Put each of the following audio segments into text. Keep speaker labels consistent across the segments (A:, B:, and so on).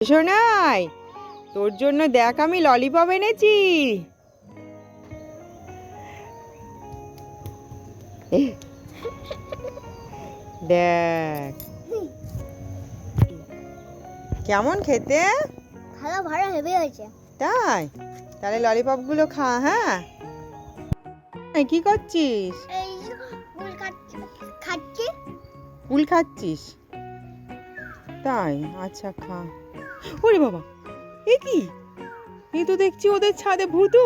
A: শোনাই তোর জন্য দেখ আমি ললিপপ এনেছি। দেখ। কেমন খেতে?
B: ভালো ভালো হেভি হয়েছে।
A: তাই? তাহলে ললিপপগুলো খা হ্যাঁ? কি করছিস?
B: ফুল খাচ্ছি।
A: কুল খাচ্ছিস? তাই আচ্ছা খা। ওরে বাবা, এ কি? এই তো দেখছি ওদের ছাদে ভূতু।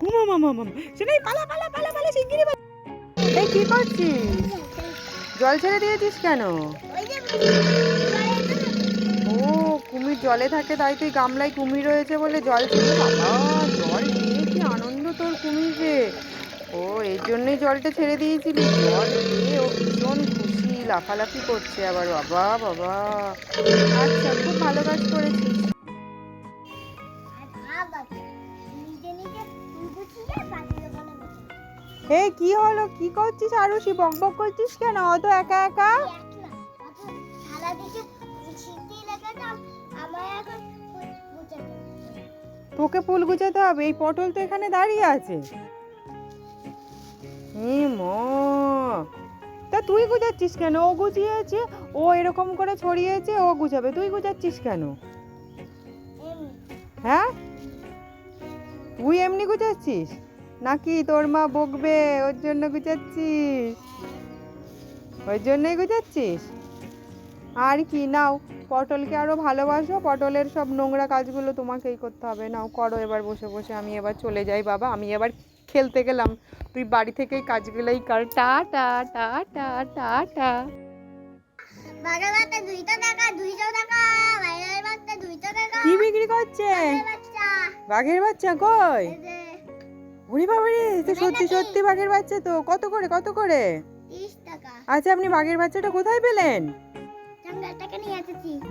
A: ঘুমা মামা মামা সেটাই পালা পালা পালা পালা শিগগিরি পালা এই কি করছিস? জল ছেড়ে দিয়েছিস কেন? ও, কুমির জলে থাকে, তাই তুই গামলায় কুমির রয়েছে বলে জল ছেড়ে বাবা, জল পেয়ে কি আনন্দ তোর কুমিরে ও, এর জন্যই জলটা ছেড়ে দিয়েছিলি। জল পেয়ে ও ভীষণ লাফালাফি করছে আবার বাবা বাবা। আচ্ছা খুব ভালো কাজ করেছিস। এই কি হলো? কি করছিস আরুষি? বক বক করছিস কেন? অত একা একা। তোকে ফুল গুছাতে হবে। এই পটল তো এখানে দাঁড়িয়ে আছে। মা। তা তুই গুছাচ্ছিস কেন? ও গুছিয়েছে ও এরকম করে ছড়িয়েছে, ও গুছাবে তুই গুছাচ্ছিস কেন? হ্যাঁ? তুই এমনি গুছাচ্ছিস নাকি তোর মা বকবে, ওর জন্য গুছাচ্ছিস ওই জন্যই গুছাচ্ছিস আর কি, নাও, পটলকে আরও ভালোবাসো। পটলের সব নোংরা কাজগুলো তোমাকেই করতে হবে। নাও, করো, এবার বসে বসে। আমি এবার চলে যাই, বাবা। আমি এবার খেলতে গেলাম। তুই বাড়ি থেকেই কাজগুলোই কর। টা টা টা টা টা টা। কি বিক্রি করছে?
B: বাঘের বাচ্চা
A: কই? ওরে বাবারে তো সত্যি সত্যি বাঘের বাচ্চা তো। কত করে কত করে? আচ্ছা আপনি বাঘের বাচ্চাটা কোথায় পেলেন?
B: জঙ্গল থেকে নিয়ে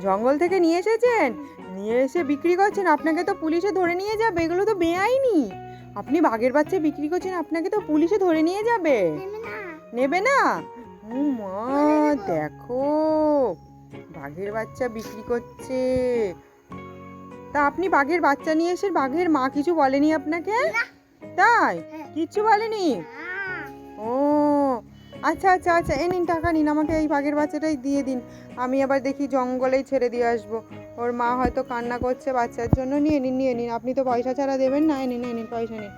A: জঙ্গল থেকে নিয়ে এসেছেন? নিয়ে এসে বিক্রি করছেন? আপনাকে তো পুলিশে ধরে নিয়ে যাবে। এগুলো তো বেআইনি। আপনি বাঘের বাচ্চা বিক্রি করছেন আপনাকে তো পুলিশে ধরে নিয়ে যাবে।
B: নেবে না।
A: ও মা দেখো বাঘের বাচ্চা বিক্রি করছে। তা আপনি বাঘের বাচ্চা নিয়ে এসে বাঘের মা কিছু বলেনি আপনাকে? তাই?
B: কিছু
A: কিচ্ছু বলেনি? ও আচ্ছা আচ্ছা আচ্ছা এ নিন, টাকা নিন, আমাকে এই বাঘের বাচ্চাটাই দিয়ে দিন। আমি আবার দেখি জঙ্গলেই ছেড়ে দিয়ে আসব। ওর মা হয়তো কান্না করছে বাচ্চার জন্য। নিয়ে নিন নিয়ে নিন, আপনি তো পয়সা ছাড়া দেবেন না। নিন নিন, পয়সা নিন।